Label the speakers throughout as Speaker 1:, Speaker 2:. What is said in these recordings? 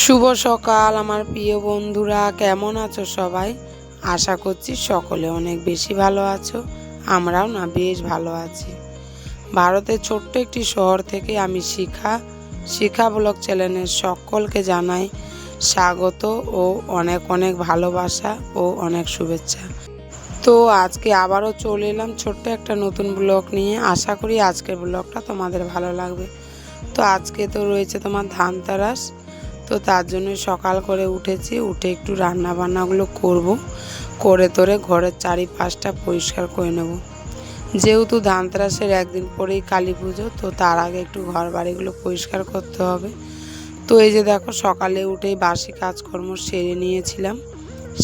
Speaker 1: শুভ সকাল, আমার প্রিয় বন্ধুরা। কেমন আছো সবাই? আশা করছি সকলে অনেক বেশি ভালো আছো, আমরাও না বেশ ভালো আছি। ভারতের ছোট্ট একটি শহর থেকে আমি শিখা শিখা ব্লগ চ্যানেলের সকলকে জানাই স্বাগত ও অনেক অনেক ভালোবাসা ও অনেক শুভেচ্ছা। তো আজকে আবারও চলে এলাম ছোট্ট একটা নতুন ব্লগ নিয়ে। আশা করি আজকের ব্লগটা তোমাদের ভালো লাগবে। তো আজকে তো রয়েছে তোমার ধানতেরাস। তো তার জন্য সকাল করে উঠেছি, উঠে একটু রান্না বান্নাগুলো করব। করে তোরে ঘরের চারিপাশটা পরিষ্কার করে নেব। যেহেতু ধানতেরাসের একদিন পরেই কালী পুজো, তো তার আগে একটু ঘর বাড়িগুলো পরিষ্কার করতে হবে। তো এই যে দেখো, সকালে উঠেই বাসি কাজকর্ম সেরে নিয়েছিলাম।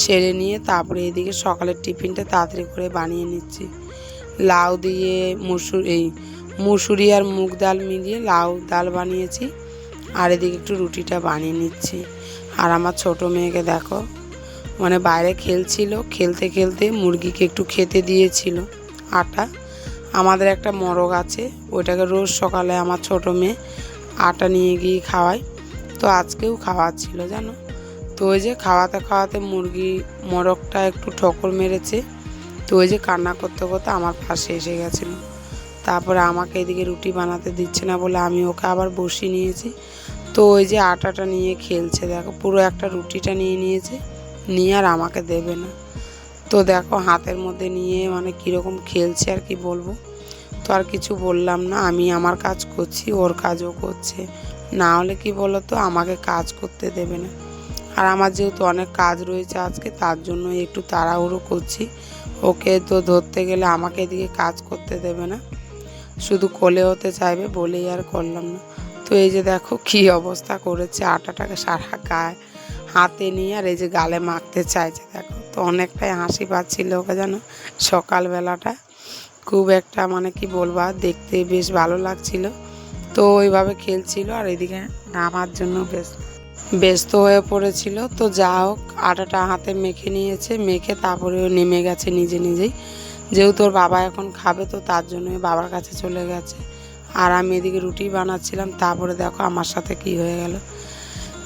Speaker 1: সেরে নিয়ে তারপরে এদিকে সকালের টিফিনটা তাড়াতাড়ি করে বানিয়ে নিচ্ছি। লাউ দিয়ে মুসুর, এই মুসুরি আর মুগ ডাল মিলিয়ে লাউ ডাল বানিয়েছি। আর এদিকে একটু রুটিটা বানিয়ে নিচ্ছি। আর আমার ছোট মেয়েকে দেখো মানে বাইরে খেলছিল, খেলতে খেলতে মুরগিকে একটু খেতে দিয়েছিল, আটা। আমাদের একটা মরগ আছে, ওইটাকে রোজ সকালে আমার ছোট মেয়ে আটা নিয়ে গিয়ে খাওয়াই তো আজকেও খাওয়াচ্ছিল, জানো? তো ওই যে খাওয়াতে খাওয়াতে মুরগি মোরগটা একটু ঠকর মেরেছে। তো ওই যে কান্না করতে করতে আমার পাশে এসে গেছিল। তারপরে আমাকে এদিকে রুটি বানাতে দিচ্ছে না বলে আমি ওকে আবার বসিয়ে নিয়েছি। তো ওই যে আটাটা নিয়ে খেলছে, দেখো, পুরো একটা রুটিটা নিয়ে নিয়েছে, নিয়ে আর আমাকে দেবে না। তো দেখো, হাতের মধ্যে নিয়ে মানে কীরকম খেলছে আর কি বলব। তো আর কিছু বললাম না, আমি আমার কাজ করছি, ওর কাজও করছে। না হলে কি বলো তো আমাকে কাজ করতে দেবে না। আর আমার যেহেতু অনেক কাজ রয়েছে আজকে, তার জন্য একটু তাড়াহুড়ো করছি। ওকে তো ধরতে গেলে আমাকে এদিকে কাজ করতে দেবে না। শুধু কোলে হতে চাইবে বলেই আর করলাম না। তো এই যে দেখো কি অবস্থা করেছে, আটাটাকে সারা গায়ে হাতে নিয়ে আর এই যে গালে মাখতে চাইছে। দেখো তো অনেকটাই হাসি পাচ্ছিল ওকে যেন সকালবেলাটা। খুব একটা মানে কি বলব দেখতে বেশ ভালো লাগছিল। তো ওইভাবে খেলছিল আর এদিকে নামার জন্য বেশ ব্যস্ত হয়ে পড়েছিল। তো যা হোক, আটাটা হাতে মেখে নিয়েছে, মেখে তারপরে ও নেমে গেছে নিজে নিজেই। যেহেতু ওর বাবা এখন খাবে, তো তার জন্যই বাবার কাছে চলে গেছে। আর আমি এদিকে রুটি বানাচ্ছিলাম, তারপরে দেখো আমার সাথে কি হয়ে গেল।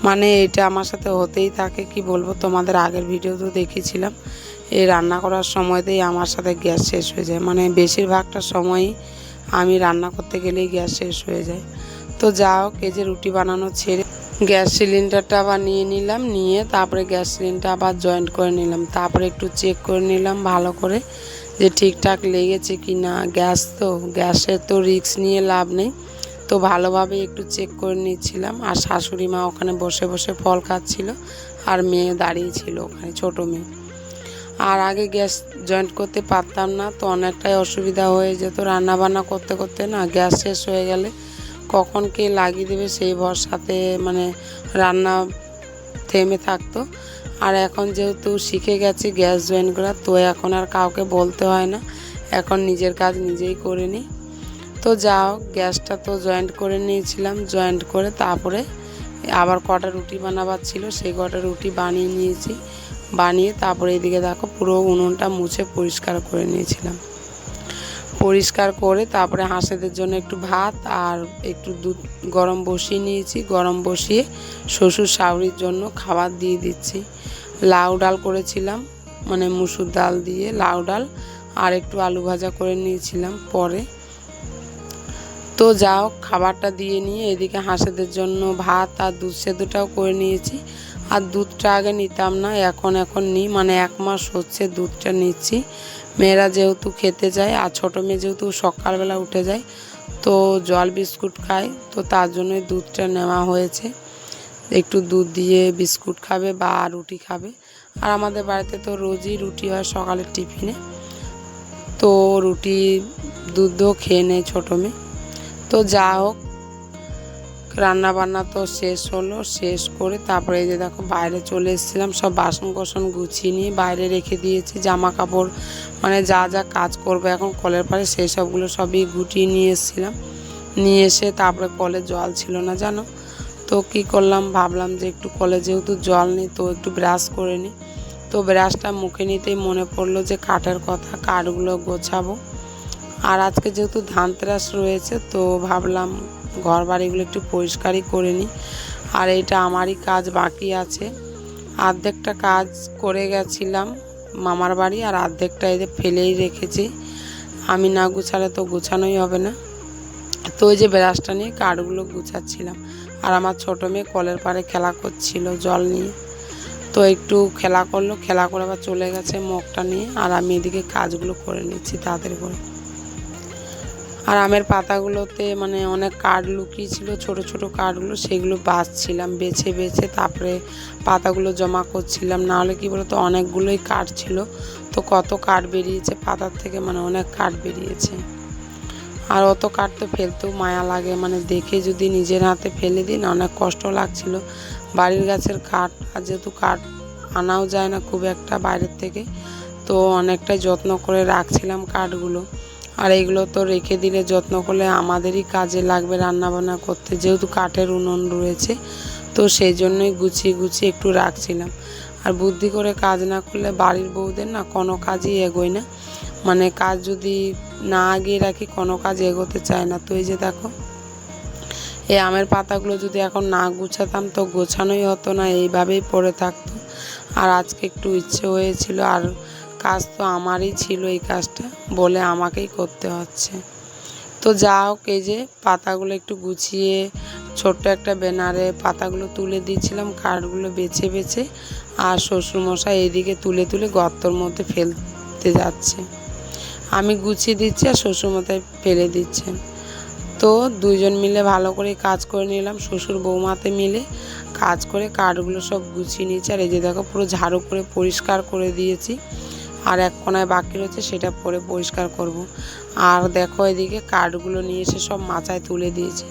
Speaker 1: মানে এটা আমার সাথে হতেই থাকে, কি বলব, তোমাদের আগের ভিডিও তো দেখেছিলাম এই রান্না করার সময়তেই আমার সাথে গ্যাস শেষ হয়ে যায়। মানে বেশিরভাগটা সময়ই আমি রান্না করতে গেলেই গ্যাস শেষ হয়ে যায়। তো যা হোক যে রুটি বানানো ছেড়ে গ্যাস সিলিন্ডারটা আবার নিয়ে নিলাম, নিয়ে তারপরে গ্যাস সিলিন্ডার আবার জয়েন্ট করে নিলাম। তারপরে একটু চেক করে নিলাম ভালো করে। যে ঠিকঠাক লেগেছে কি না, গ্যাস তো, গ্যাসের তো রিস্ক নিয়ে লাভ নেই। তো ভালোভাবে একটু চেক করে নিচ্ছিলাম। আর শাশুড়ি মা ওখানে বসে বসে ফল খাচ্ছিল আর মেয়ে দাঁড়িয়ে ছিল ওখানে, ছোট মেয়ে। আর আগে গ্যাস জয়েন্ট করতে পারতাম না, তো অনেকটাই অসুবিধা হয়ে যেত। রান্না বান্না করতে করতে না গ্যাস শেষ হয়ে গেলে কখন কে লাগিয়ে দেবে সেই ভরসাতে মানে রান্না থেমে থাকতো। আর এখন যেহেতু শিখে গেছি গ্যাস জয়েন করা তো এখন আর কাউকে বলতে হয় না। এখন নিজের কাজ নিজেই করে নিই। তো যাও, গ্যাসটা তো জয়েন্ট করে নিয়েছিলাম, জয়েন্ট করে তারপরে আবার কটা রুটি বানাবার ছিল, সেই কটা রুটি বানিয়ে নিয়েছি। বানিয়ে তারপরে এদিকে দেখো পুরো উনুনটা মুছে পরিষ্কার করে নিয়েছিলাম। পরিষ্কার করে তারপরে হাঁসেদের জন্য একটু ভাত আর একটু দুধ গরম বসিয়ে নিয়েছি। গরম বসিয়ে শ্বশুর শাশুড়ির জন্য খাবার দিয়ে দিচ্ছি। লাউ ডাল করেছিলাম মানে মুসুর ডাল দিয়ে লাউ ডাল আর একটু আলু ভাজা করে নিয়েছিলাম পরে। তো যাও খাবারটা দিয়ে নিয়ে এদিকে হাঁসেদের জন্য ভাত আর দুধ সেদ্ধটাও করে নিয়েছি। আর দুধটা আগে নিতাম না, এখন এখন নিই। মানে এক মাস হচ্ছে দুধটা নিচ্ছি। মেয়েরা যেহেতু খেতে যায় আর ছোটো মেয়ে যেহেতু সকালবেলা উঠে যায়, তো জল বিস্কুট খায়, তো তার জন্যই দুধটা নেওয়া হয়েছে। একটু দুধ দিয়ে বিস্কুট খাবে বা রুটি খাবে। আর আমাদের বাড়িতে তো রোজই রুটি হয় সকালের টিফিনে। তো রুটি দুধও খেয়ে নেয় ছোটো মেয়ে। তো যা হোক রান্না বান্না তো শেষ হলো, শেষ করে তারপরে এই যে দেখো বাইরে চলে এসেছিলাম, সব বাসন কোসন গুছিয়ে নিয়ে বাইরে রেখে দিয়েছি জামা কাপড় মানে যা যা কাজ করব এখন কলের পাড়ে সেই সবগুলো সবই গুটিয়ে নিয়ে এসেছিলাম। নিয়ে এসে তারপরে কলে জল ছিল না, জানো? তো কী করলাম, ভাবলাম যে একটু কলে যেহেতু জল নেই, তো একটু ব্রাশ করে নিই। তো ব্রাশটা মুখে নিতেই মনে পড়ল যে কাঠের কথা, কাঠগুলো গোছাবো। আর আজকে যেহেতু ধানতেরাস রয়েছে, তো ভাবলাম ঘর বাড়িগুলো একটু পরিষ্কারই করে নিই। আর এটা আমারই কাজ বাকি আছে। অর্ধেকটা কাজ করে গেছিলাম মামার বাড়ি আর অর্ধেকটা এদের ফেলেই রেখেছি। আমি না গুছালে তো গুছানোই হবে না। তো ওই যে ব্রাশটা নিয়ে কাঠগুলো গুছাচ্ছিলাম। আর আমার ছোটো মেয়ে কলের পাড়ে খেলা করছিল জল নিয়ে। তো একটু খেলা করল, খেলা করে আবার চলে গেছে মগটা নিয়ে। আর আমি এদিকে কাজগুলো করে নিচ্ছি তাড়াতাড়ি করে। আর আমের পাতাগুলোতে মানে অনেক কাঠ লুকিয়ে ছিল, ছোট ছোট কাঠগুলো, সেগুলো বাছছিলাম বেছে বেছে তারপরে পাতাগুলো জমা করছিলাম। নাহলে কি বলতো, অনেকগুলোই কাঠ ছিল। তো কত কাঠ বেরিয়েছে পাতার থেকে মানে অনেক কাঠ বেরিয়েছে। আর অত কাঠ তো ফেলতেও মায়া লাগে। মানে দেখে যদি নিজের হাতে ফেলে দিন অনেক কষ্ট লাগছিল। বাড়ির গাছের কাঠ, আর যেহেতু কাঠ আনাও যায় না খুব একটা বাইরের থেকে, তো অনেকটাই যত্ন করে রাখছিলাম কাঠগুলো। আর এগুলো তো রেখে দিলে যত্ন করলে আমাদেরই কাজে লাগবে রান্নাবান্না করতে, যেহেতু কাঠের উনুন রয়েছে, তো সেই জন্যই গুছিয়ে গুছিয়ে একটু রাখছিলাম। আর বুদ্ধি করে কাজ না করলে বাড়ির বউদের না কোনো কাজই এগোয় না। মানে কাজ যদি না আগিয়ে রাখি, কোনো কাজ এগোতে চায় না। তো এই যে দেখো, এই আমের পাতাগুলো যদি এখন না গুছাতাম তো গোছানোই হতো না, এইভাবেই পড়ে থাকতো। আর আজকে একটু ইচ্ছে হয়েছিল, আর কাজ তো আমারই ছিল এই কাজটা, বলে আমাকেই করতে হচ্ছে। তো যা হোক, এই যে পাতাগুলো একটু গুছিয়ে, ছোট্ট একটা ব্যানারে পাতাগুলো তুলে দিয়েছিলাম, কাঠগুলো বেছে বেছে, আর শ্বশুরমশাই এদিকে তুলে তুলে গর্তর মধ্যে ফেলতে যাচ্ছে। আমি গুছিয়ে দিচ্ছি আর শ্বশুরমশাই ফেলে দিচ্ছেন তো দুইজন মিলে ভালো করে কাজ করে নিলাম, শ্বশুর বৌমাতে মিলে কাজ করে কাঠগুলো সব গুছিয়ে নিয়েছি। আর এই যে দেখো, পুরো ঝাড়ু করে পরিষ্কার করে দিয়েছি। আর এক কোনায় বাকি রয়েছে, সেটা পরে পরিষ্কার করব। আর দেখো এদিকে কাঠগুলো নিয়ে এসে সব মাচায় তুলে দিয়েছি।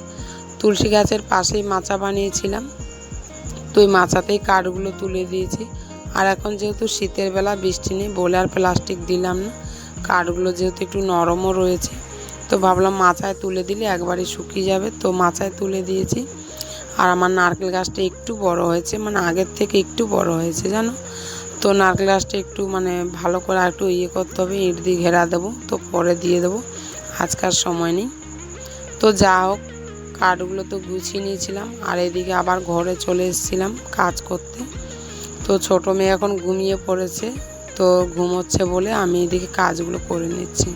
Speaker 1: তুলসী গাছের পাশেই মাচা বানিয়েছিলাম। তো ওই মাচাতেই কাঠগুলো তুলে দিয়েছি। আর এখন যেহেতু শীতের বেলা, বৃষ্টি নেই বলে আর প্লাস্টিক দিলাম না। কাঠগুলো যেহেতু একটু নরমও রয়েছে, তো ভাবলাম মাচায় তুলে দিলে একবারই শুকিয়ে যাবে, তো মাচায় তুলে দিয়েছি। আর আমার নারকেল গাছটা একটু বড় হয়েছে মানে আগের থেকে একটু বড় হয়েছে, জানো? তো নারকেল গাছটা একটু মানে ভালো করে একটু ইয়ে করতে হবে, ইট দিয়ে ঘেরা দেবো, তো পরে দিয়ে দেবো আজকার সময় নেই। তো যা হোক, কাঠগুলো তো গুছিয়ে নিয়েছিলাম, আর এদিকে আবার ঘরে চলে এসেছিলাম কাজ করতে। তো ছোটো মেয়ে এখন ঘুমিয়ে পড়েছে, তো ঘুমোচ্ছে বলে আমি এদিকে কাজগুলো করে নিচ্ছি।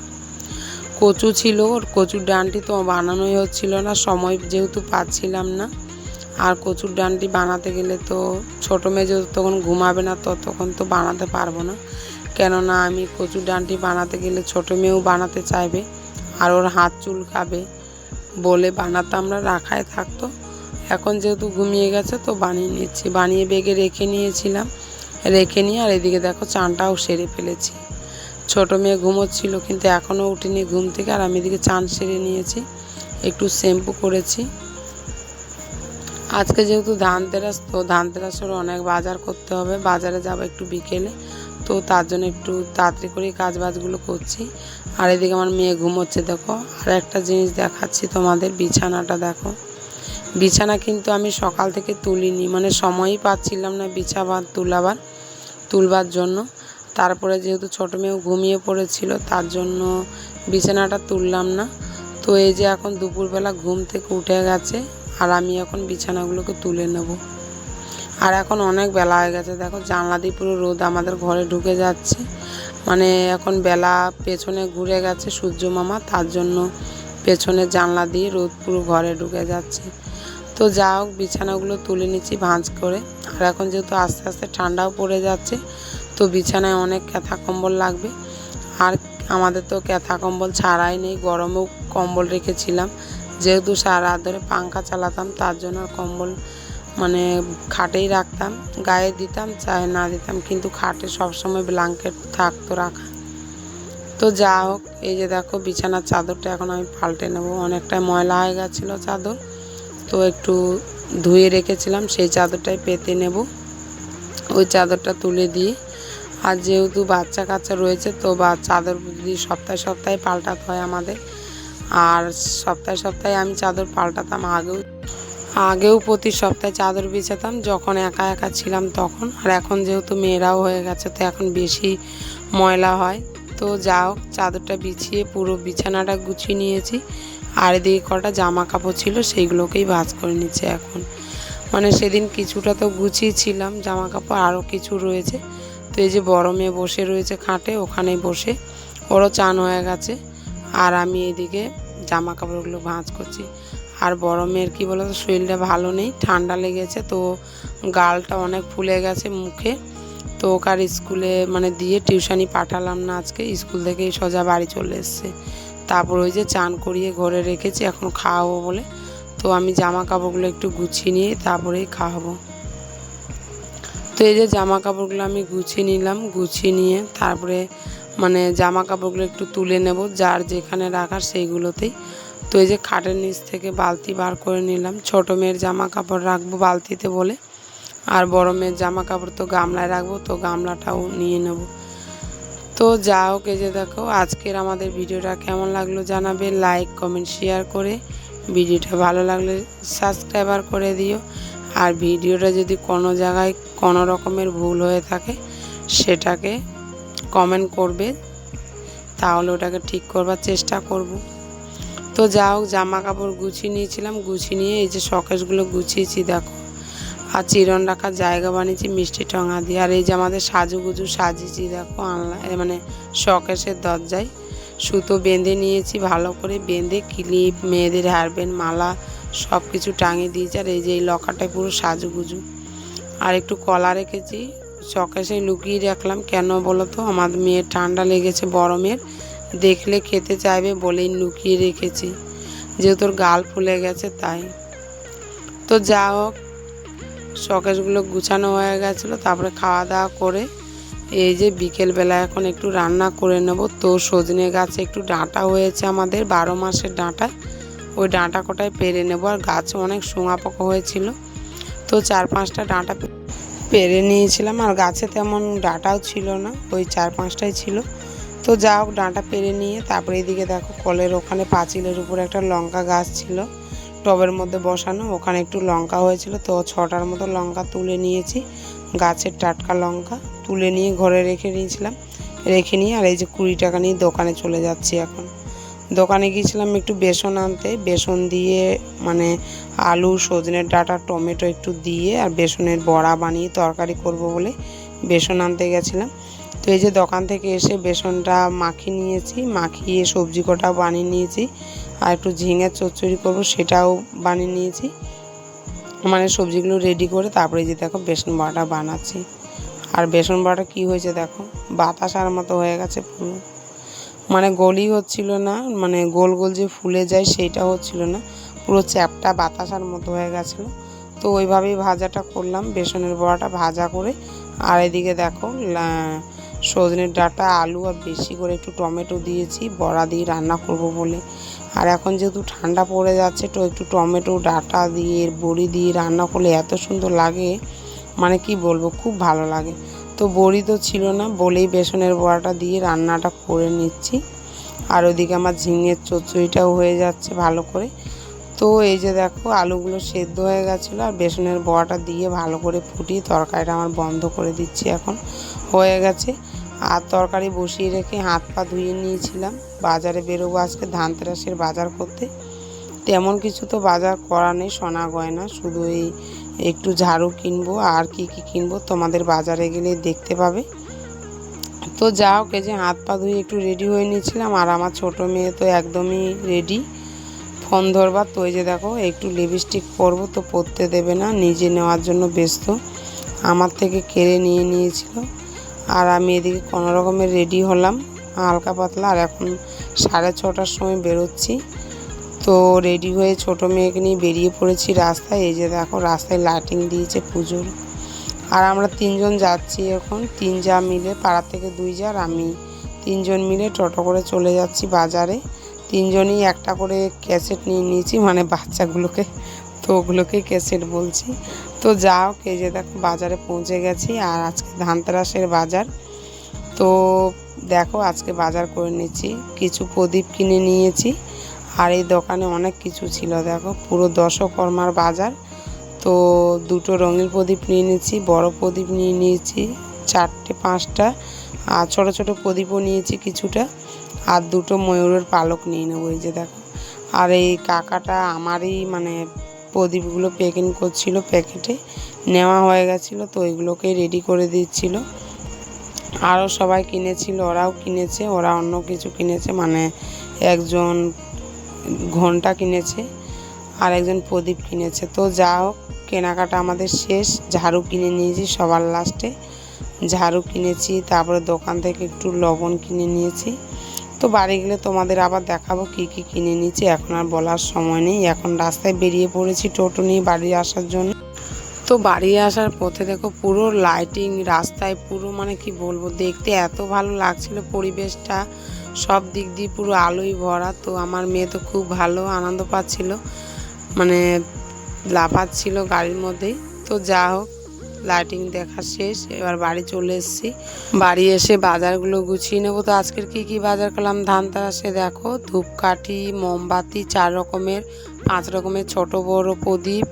Speaker 1: কচু ছিল, ওর কচুর ডানটি তো বানানোই হচ্ছিল না, সময় যেহেতু পাচ্ছিলাম না। আর কচুর ডানটি বানাতে গেলে তো ছোটো মেয়ে তখন ঘুমাবে না ততক্ষণ তো বানাতে পারব না। কেননা আমি কচুর ডানটি বানাতে গেলে ছোটো মেয়েও বানাতে চাইবে আর ওর হাত চুল খাবে বলে বানাতে আমরা রাখায় থাকতো। এখন যেহেতু ঘুমিয়ে গেছে তো বানিয়ে নিচ্ছি। বানিয়ে বেগে রেখে নিয়েছিলাম। রেখে নিয়ে আর এদিকে দেখো চানটাও সেরে ফেলেছি। ছোটো মেয়ে ঘুমোচ্ছিল কিন্তু এখনও উঠিনি ঘুম থেকে আর আমি এদিকে চান সেরে নিয়েছি। একটু শ্যাম্পু করেছি। আজকে যেহেতু ধানতেরাস, তো ধানতেরাসের অনেক বাজার করতে হবে। বাজারে যাব একটু বিকেলে, তো তার জন্য একটু তাড়াতাড়ি করে কাজ বাজগুলো করছি। আর এদিকে আমার মেয়ে ঘুমোচ্ছে, দেখো। আর একটা জিনিস দেখাচ্ছি তোমাদের, বিছানাটা দেখো। বিছানা কিন্তু আমি সকাল থেকে তুলিনি মানে সময়ই পাচ্ছিলাম না বিছাবার তুলাবার, তুলবার জন্য। তারপরে যেহেতু ছোটো মেয়েও ঘুমিয়ে পড়েছিল, তার জন্য বিছানাটা তুললাম না। তো এই যে এখন দুপুরবেলা ঘুম থেকে উঠে গেছে আর আমি এখন বিছানাগুলোকে তুলে নেব। আর এখন অনেক বেলা হয়ে গেছে। দেখো জানলা দিয়ে পুরো রোদ আমাদের ঘরে ঢুকে যাচ্ছে। মানে এখন বেলা পেছনে ঘুরে গেছে সূর্য মামা, তার জন্য পেছনে জানলা দিয়ে রোদ পুরো ঘরে ঢুকে যাচ্ছে। তো যা হোক, বিছানাগুলো তুলে নিচ্ছি ভাঁজ করে। আর এখন যেহেতু আস্তে আস্তে ঠান্ডাও পড়ে যাচ্ছে, তো বিছানায় অনেক ক্যাথা কম্বল লাগবে। আর আমাদের তো ক্যাথা কম্বল ছাড়াই নেই, গরমেও কম্বল রেখেছিলাম। যেহেতু সারা ধরে পাংখা চালাতাম, তার জন্য কম্বল মানে খাটেই রাখতাম। গায়ে দিতাম চাই না দিতাম, কিন্তু খাটে সবসময় ব্ল্যাঙ্কেট থাকতো রাখা। তো যা হোক, এই যে দেখো বিছানার চাদরটা এখন আমি পাল্টে নেব। অনেকটাই ময়লা হয়ে গেছিল চাদর, তো একটু ধুয়ে রেখেছিলাম, সেই চাদরটাই পেতে নেব। ওই চাদরটা তুলে দিয়ে, আর যেহেতু বাচ্চা কাচ্চা রয়েছে, তো বা চাদর যদি সপ্তাহে সপ্তাহে পাল্টাতে হয় আমাদের আর সপ্তাহে সপ্তাহে আমি চাদর পাল্টাতাম আগেও আগেও প্রতি সপ্তাহে চাদর বিছাতাম, যখন একা একা ছিলাম তখন। আর এখন যেহেতু মেয়েরাও হয়ে গেছে, তো এখন বেশি ময়লা হয়। তো যা হোক, চাদরটা বিছিয়ে পুরো বিছানাটা গুছিয়ে নিয়েছি। আর এদিকে কটা জামা কাপড় ছিল, সেইগুলোকেই ভাজ করে নিচ্ছে এখন। মানে সেদিন কিছুটা তো গুছিয়েছিলাম জামা কাপড় আরও কিছু রয়েছে। তো এই যে বড় মেয়ে বসে রয়েছে খাটে ওখানে বসে। ওরও চান হয়ে গেছে। আর আমি এদিকে জামা কাপড়গুলো ভাঁজ করছি। আর বড় মেয়ের কী বলো তো শরীরটা ভালো নেই, ঠান্ডা লেগেছে, তো গালটা অনেক ফুলে গেছে মুখে। তো ওকে আর স্কুলে মানে দিয়ে টিউশনি পাঠালাম না আজকে, স্কুল থেকেই সোজা বাড়ি চলে এসছে। তারপর ওই যে চান করিয়ে ঘরে রেখেছি, এখন খাওয়াবো বলে। তো আমি জামা কাপড়গুলো একটু গুছিয়ে নিয়ে তারপরেই খাওয়াবো। তো এই যে জামা কাপড়গুলো আমি গুছিয়ে নিলাম, গুছিয়ে নিয়ে তারপরে মানে জামা কাপড়গুলো একটু তুলে নেব, যার যেখানে রাখার সেইগুলোতেই। তো এই যে খাটের নিচ থেকে বালতি বার করে নিলাম। ছোটো মেয়ের জামা কাপড় রাখব বালতিতে বলে, আর বড় মেয়ের জামা কাপড় তো গামলায় রাখব, তো গামলাটাও নিয়ে নেব। তো যা হোক, এই যে দেখো, আজকের আমাদের ভিডিওটা কেমন লাগল জানাবে। লাইক, কমেন্ট, শেয়ার করে ভিডিওটা ভালো লাগলে সাবস্ক্রাইবার করে দিও। আর ভিডিওটা যদি কোনো জায়গায় কোনো রকমের ভুল হয়ে থাকে, সেটাকে কমেন্ট করবে, তাহলে ওটাকে ঠিক করবার চেষ্টা করব। তো যা হোক জামা কাপড় গুছিয়ে নিয়েছিলাম, গুছিয়ে নিয়ে এই যে শকেশগুলো গুছিয়েছি, দেখো। আর চিরন রাখার জায়গা বানিয়েছি, মিষ্টি টঙা দিয়ে। আর এই যে আমাদের সাজুগুজু সাজিয়েছি, দেখো, আনলা মানে শকেশের দরজায়। সুতো বেঁধে নিয়েছি, ভালো করে বেঁধে ক্লিপ, মেয়েদের হেয়ারব্যান্ড মালা সব কিছু টাঙিয়ে দিয়েছি। আর এই যে এই লকারটায় পুরো সাজুগুজু। আর একটু কলা রেখেছি শকেশে লুকিয়ে রাখলাম। কেন বলো তো? আমার মেয়ের ঠান্ডা লেগেছে মেয়ের। দেখলে খেতে চাইবে বলেই লুকিয়ে রেখেছি। যেহেতু ওর গাল ফুলে গেছে, তাই। তো যা হোক শকেশগুলো গুছানো হয়ে গেছিল। তারপরে খাওয়া দাওয়া করে এই যে বিকেলবেলা এখন একটু রান্না করে নেব। তো সজনে গাছে একটু ডাঁটা হয়েছে আমাদের, বারো মাসের ডাঁটা। ওই ডাঁটা কোটায় পেরে নেব। আর গাছে অনেক শুঙা পোকা হয়েছিল। তো চার পাঁচটা ডাঁটা পেরে নিয়েছিলাম আর গাছে তেমন ডাঁটাও ছিল না, ওই চার পাঁচটাই ছিল। তো যা হোক, ডাঁটা পেরে নিয়ে তারপরে এদিকে দেখো কলের ওখানে পাঁচিলের উপর একটা লঙ্কা গাছ ছিল, টবের মধ্যে বসানো, ওখানে একটু লঙ্কা হয়েছিল। তো ছটার মতো লঙ্কা তুলে নিয়েছি, গাছের টাটকা লঙ্কা তুলে নিয়ে ঘরে রেখে নিয়েছিলাম রেখে নিয়ে আর এই যে কুড়ি টাকা নিয়ে দোকানে চলে যাচ্ছি এখন। দোকানে গিয়েছিলাম একটু বেসন আনতে। বেসন দিয়ে মানে আলু সজনের ডাটা, টমেটো একটু দিয়ে আর বেসনের বড়া বানিয়ে তরকারি করব বলে বেসন আনতে গেছিলাম। তো এই যে দোকান থেকে এসে বেসনটা মাখিয়ে নিয়েছি, মাখিয়ে সবজি কটা বানিয়ে নিয়েছি আর একটু ঝিঙের চচ্চড়ি করব সেটাও বানিয়ে নিয়েছি। মানে সবজিগুলো রেডি করে তারপরে যে দেখো বেসন বড়াটা বানাচ্ছি। আর বেসন বড়াটা কী হয়েছে দেখো? বাতাসার মতো হয়ে গেছে পুরো। মানে গলি হচ্ছিল না মানে গোল গোল যে ফুলে যায় সেইটা হচ্ছিল না, পুরো চ্যাপটা বাতাসার মতো হয়ে গেছিল। তো ওইভাবেই ভাজাটা করলাম, বেসনের বড়াটা ভাজা করে। আর এদিকে দেখো সজনের ডাঁটা, আলু আর বেশি করে একটু টমেটো দিয়েছি, বড়া দিয়ে রান্না করব বলে। আর এখন যেহেতু ঠান্ডা পড়ে যাচ্ছে, তো একটু টমেটো, ডাঁটা দিয়ে, বড়ি দিয়ে রান্না করলে এত সুন্দর লাগে মানে কি বলব, খুব ভালো লাগে। তো বড়ি তো ছিল না, বলেই বেসনের বড়াটা দিয়ে রান্নাটা করে নিচ্ছি। আর ওদিকে আমার ঝিঙের চচ্চড়িটাও হয়ে যাচ্ছে ভালো করে। তো এই যে দেখো, আলুগুলো সেদ্ধ হয়ে গেছিল আর বেসনের বড়াটা দিয়ে ভালো করে ফুটিয়ে তরকারিটা আমার বন্ধ করে দিচ্ছি এখন। হয়ে গেছে। আর তরকারি বসিয়ে রেখে হাত পা ধুয়ে নিয়েছিলাম। বাজারে বেরোবো আজকে ধানতেরাসের বাজার করতে। তেমন কিছু তো বাজার করা নেই, সোনা গয়না। শুধু এই একটু ঝাড়ু কিনবো, আর কি কি কিনবো তোমাদের বাজারে গেলে দেখতে পাবে। তো যা হোক এই যে হাত পা ধুয়ে একটু রেডি হয়ে নিয়েছিলাম, আর আমার ছোট মেয়ে তো একদমই রেডি ফোন ধরবার তো যে দেখো, একটু লিপস্টিক পরবো তো পরতে দেবে না, নিজে নেওয়ার জন্য ব্যস্ত। আমার থেকে কেড়ে নিয়ে নিয়েছিল, আর আমি এদিকে কোনো রকমের রেডি হলাম, হালকা পাতলা, আর এখন সাড়ে ছটার সময় বেরোচ্ছি। তো রেডি হয়ে ছোট মেয়েকে নিয়ে বেরিয়ে পড়েছি রাস্তায়। এই যে দেখো, রাস্তায় লাইটিং দিয়েছে পুজোর। আর আমরা তিনজন যাচ্ছি এখন। তিন যা মিলে পাড়া থেকে দুই যার আমি। তিনজন মিলে টোটো করে চলে যাচ্ছি বাজারে। তিনজনই একটা করে ক্যাসেট নিয়ে নিয়েছি মানে বাচ্চাগুলোকে। তো ওগুলোকে ক্যাসেট বলছি। তো যা হোক এই যে দেখো, বাজারে পৌঁছে গেছি। আর আজকে ধানতেরাসের বাজার। তো দেখো, আজকে বাজার করে নিচ্ছি। কিছু প্রদীপ কিনে নিয়েছি। আর এই দোকানে অনেক কিছু ছিল, দেখো, পুরো দশকর্মার বাজার। তো দুটো রঙিন প্রদীপ নিয়ে নিয়েছি, বড় প্রদীপ নিয়ে নিয়েছি, চারটে, পাঁচটা, আর ছোটো ছোটো প্রদীপও নিয়েছি কিছুটা, আর দুটো ময়ূরের পালক নিয়ে নেব, এই যে দেখো। আর এই কাকাটা আমারই মানে প্রদীপগুলো প্যাকিং করছিল প্যাকেটে নেওয়া হয়ে গেছিল, তো ওইগুলোকে রেডি করে দিচ্ছিল। আরও সবাই কিনেছিল, ওরাও কিনেছে, ওরা অন্য কিছু কিনেছে মানে একজন ঘণ্টা কিনেছে, আর একজন প্রদীপ কিনেছে। তো যা হোক, কেনাকাটা আমাদের শেষ। ঝাড়ু কিনে নিয়েছি সবার লাস্টে। ঝাড়ু কিনেছি, তারপরে দোকান থেকে একটু লবণ কিনে নিয়েছি। তো বাড়ি গেলে তোমাদের আবার দেখাবো কি কি কিনে নিয়েছি, এখন আর বলার সময় নেই। এখন রাস্তায় বেরিয়ে পড়েছি টোটো নিয়ে বাড়ি আসার জন্য। তো বাড়ি আসার পথে দেখো পুরো লাইটিং রাস্তায় পুরো মানে কি বলব, দেখতে এত ভালো লাগছিল পরিবেশটা। সব দিক দিয়ে পুরো আলোই ভরা। তো আমার মেয়ে তো খুব ভালো আনন্দ পাচ্ছিল। মানে লাফাচ্ছিল গাড়ির মধ্যেই। তো যা হোক লাইটিং দেখা শেষ। এবার বাড়ি চলে এসেছি। বাড়ি এসে বাজারগুলো গুছিয়ে নেব। তো আজকের কি কি বাজার করলাম? ধান ধানতেরাসে দেখো, ধূপকাঠি, মোমবাতি, চার রকমের, পাঁচ রকমের ছোট, বড় প্রদীপ,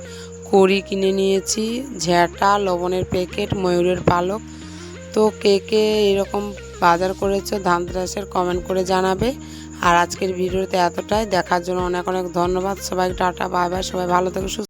Speaker 1: কড়ি কিনে নিয়েছি ঝ্যাঁটা লবণের প্যাকেট ময়ূরের পালক। তো কে কে এরকম বাজার করেছ, ধানতেরাসের কমেন্ট করে জানাবে। আর আজকের ভিডিওতে এতটাই। দেখার জন্য অনেক অনেক ধন্যবাদ। সবাই টাটা বাই বাই সবাই ভালো থেকে, সুস্থ